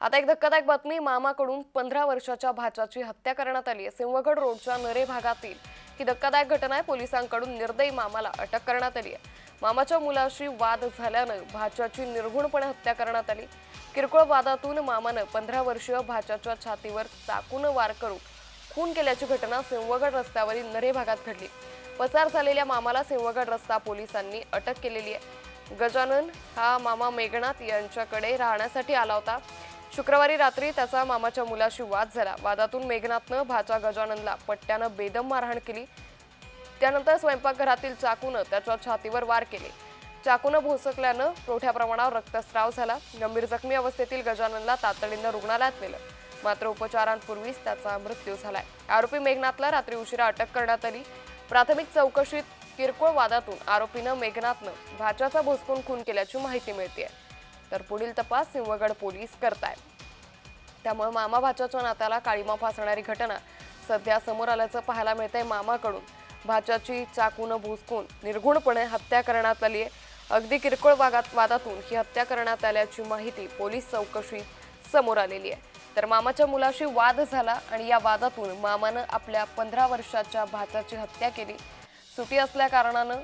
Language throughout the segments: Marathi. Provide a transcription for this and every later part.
आता एक धक्कादायक बातमी मामाकडून पंधरा वर्षाच्या भाच्याची हत्या करण्यात आली आहे. सिंहगड रोडच्या नरे भागातील ही धक्कादायक घटना आहे. पोलिसांकडून निर्दयी मामाला अटक करण्यात आली आहे. मामाच्या मुलाशी वाद झाल्यानं भाच्याची निर्घुणपणे हत्या करण्यात आली. किरकोळ वादातून मामानं पंधरा वर्षीय भाच्याच्या छातीवर चाकून वार करून खून केल्याची घटना सिंहगड रस्त्यावरील नरे भागात घडली. पसार झालेल्या मामाला सिंहगड रस्ता पोलिसांनी अटक केलेली आहे. गजानन हा मामा मेघनाथ यांच्याकडे राहण्यासाठी आला होता. शुक्रवारी रात्री त्याचा मामाच्या मुलाशी वाद झाला. वादातून मेघनाथनं भाचा गजाननला पट्ट्यानं बेदम मारहाण केली. त्यानंतर स्वयंपाकघरातील चाकूनं त्याच्या छातीवर वार केले. चाकूनं भोसकल्यानं मोठ्या प्रमाणावर रक्तस्राव झाला. गंभीर जखमी अवस्थेतील गजाननला तातडीनं रुग्णालयात नेलं. मात्र उपचारांपूर्वीच त्याचा मृत्यू झालाय. आरोपी मेघनाथला रात्री उशिरा अटक करण्यात आली. प्राथमिक चौकशीत किरकोळ वादातून आरोपीनं मेघनाथनं भाच्याचा भोसकून खून केल्याची माहिती मिळते तर पुढील तपास सिंहगड पोलीस करतायत. त्यामुळे मामा भाच्याच्या नात्याला काळीमा फासणारी घटना सध्या समोर आल्याचं पाहायला मिळतंय मामाकडून. भाच्याची चाकून भुसकून निर्घुणपणे हत्या करण्यात आली आहे अगदी किरकोळ वागात वादातून ही हत्या करण्यात आल्याची माहिती पोलीस चौकशीत समोर आलेली आहे तर मामाच्या मुलाशी वाद झाला आणि या वादातून मामानं आपल्या पंधरा वर्षाच्या भाचाची हत्या केली. सुटी असल्या कारणानं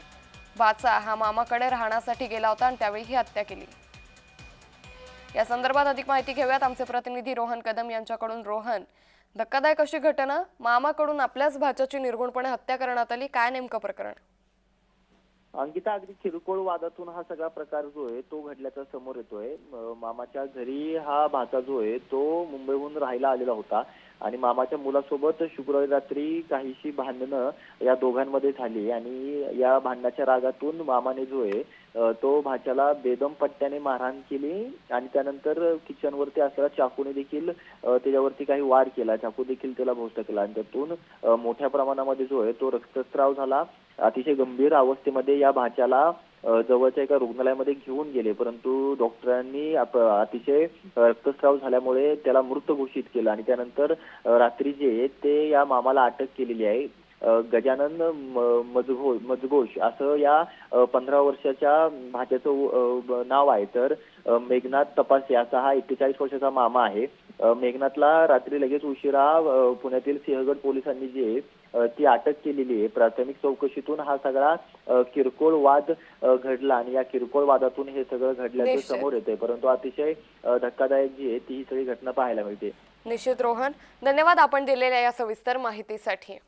भाचा हा मामाकडे राहण्यासाठी गेला होता आणि त्यावेळी ही हत्या केली. या संदर्भात अधिक माहिती घेऊयात. आमचे प्रतिनिधी रोहन कदम यांच्याकडून. रोहन धक्कादायक अशी घटना मामाकडून आपल्याच भाच्याची निर्गुणपणे हत्या करण्यात आली. काय नेमकं प्रकरण? अंकिता अगदी किरकोळ वादातून हा सगळा प्रकार जो आहे तो घडल्याचा समोर येतोय. मामाच्या घरी हा भाचा जो आहे तो मुंबईहून राहायला आलेला होता. आणि मामाच्या मुलासोबत शुक्रवारी रात्री काहीशी भांडणं या दोघांमध्ये झाली. आणि या भांडणाच्या रागातून मामाने जो आहे तो भाच्याला बेदम पट्ट्याने मारहाण केली आणि त्यानंतर किचनवरती असलेला चाकूने देखील त्याच्यावरती काही वार केला. चाकू देखील त्याला भोसकला आणि त्यातून मोठ्या प्रमाणामध्ये जो आहे तो रक्तस्राव झाला. अतिशय गंभीर अवस्थेमध्ये या भाच्याला जवळच्या एका रुग्णालयामध्ये घेऊन गेले. परंतु डॉक्टरांनी आप- अतिशय रक्तस्राव झाल्यामुळे त्याला मृत घोषित केलं. आणि त्यानंतर रात्री जे ते या मामाला अटक केलेली आहे. गजानन म- मजघोष मजघोष असं या पंधरा वर्षाच्या भाच्याचं नाव आहे. तर मेघनाथ तपासे असा हा एक्केचाळीस वर्षाचा मामा आहे. मेघनाथला रात्री लगेच उशिरा पुण्यातील सिंहगड पोलिसांनी जे ती अटक केलेली आहे. प्राथमिक चौकशीतून हा सगळा किरकोळ वाद घडला आणि या किरकोळ वादातून हे सगळं घडल्याचं. समोर येतंय. परंतु अतिशय धक्कादायक जी आहे ती ही सगळी घटना पाहायला मिळते. निश्चित रोहन. धन्यवाद आपण दिलेल्या या सविस्तर माहितीसाठी.